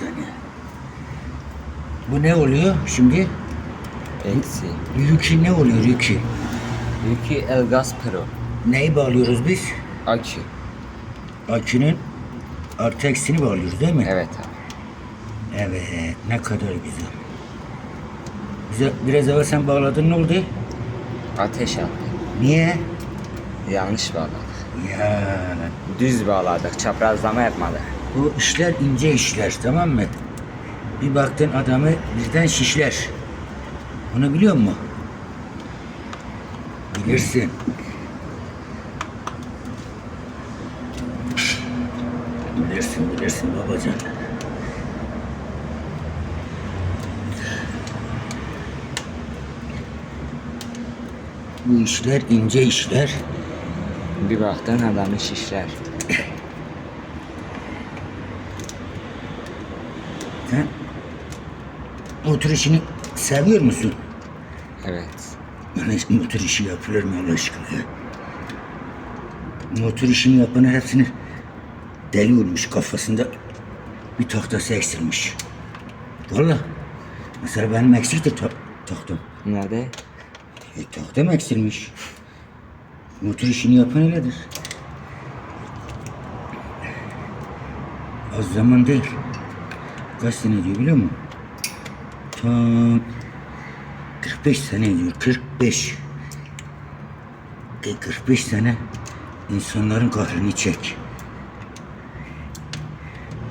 saniye. Bu ne oluyor şimdi? Eksi. Yükü ne oluyor yükü? Yükü Elgas Pro. Neyi bağlıyoruz biz? Akü. Akünün artı eksini bağlıyoruz değil mi? Evet abi. Evet, ne kadar güzel. Bize biraz evvel sen bağladın ne oldu? Ateş aldı. Niye? Yanlış bağladık. Ya Düz bağladık. Çaprazlama yapmadık. Bu işler ince işler tamam mı? Bir baktın adamı birden şişler. Onu biliyor musun? Bilirsin. Bilirsin, bilirsin babacan. Bu işler ince işler. Bir baktın adamı şişler. Sen motor işini seviyor musun? Evet. Yani motor işi yapılır mı Allah aşkına ya? Motor işini yapanlar hepsini deli olmuş kafasında bir tahtası eksilmiş. Valla. Mesela benim eksikti ta tahtam. Nerede? E, tahtam eksilmiş. Motor işini yapan öyledir. Az zaman değil. Kaç sene diyor biliyor musun? Tam 45 sene diyor. 45. E, 45 sene insanların kahrını çek.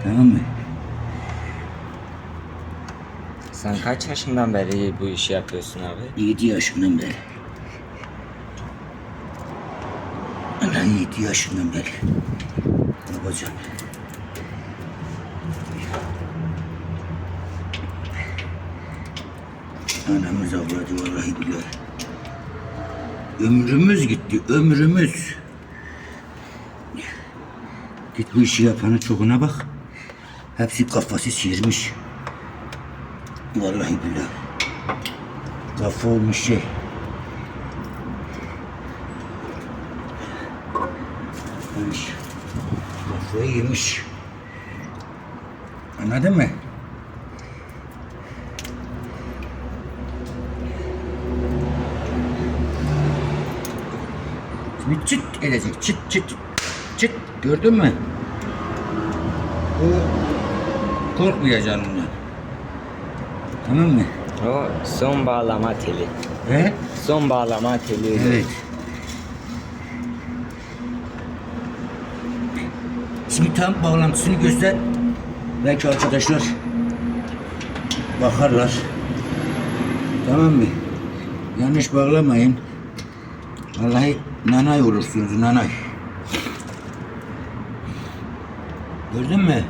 Tamam mı? Sen kaç yaşından beri bu işi yapıyorsun abi? 7 yaşından beri. Allah 7 yaşından beri. Babacan. Anamız avladı vallahi billahi. Ömrümüz gitti, ömrümüz. Git bu işi yapanın çoğuna bak. Hepsi kafası sıyırmış. Vallahi billahi. Kafa olmuş şey. Kafayı yemiş. Anladın mı? Şimdi çıt edecek. Çıt çıt. Çıt. Gördün mü? Bu korkmayacaksın ondan. Tamam mı? O son bağlama teli. He? Son bağlama teli. Evet. Şimdi tam bağlantısını göster. Belki arkadaşlar bakarlar. Tamam mı? Yanlış bağlamayın. Vallahi nanay olursunuz nanay. Gördün mü?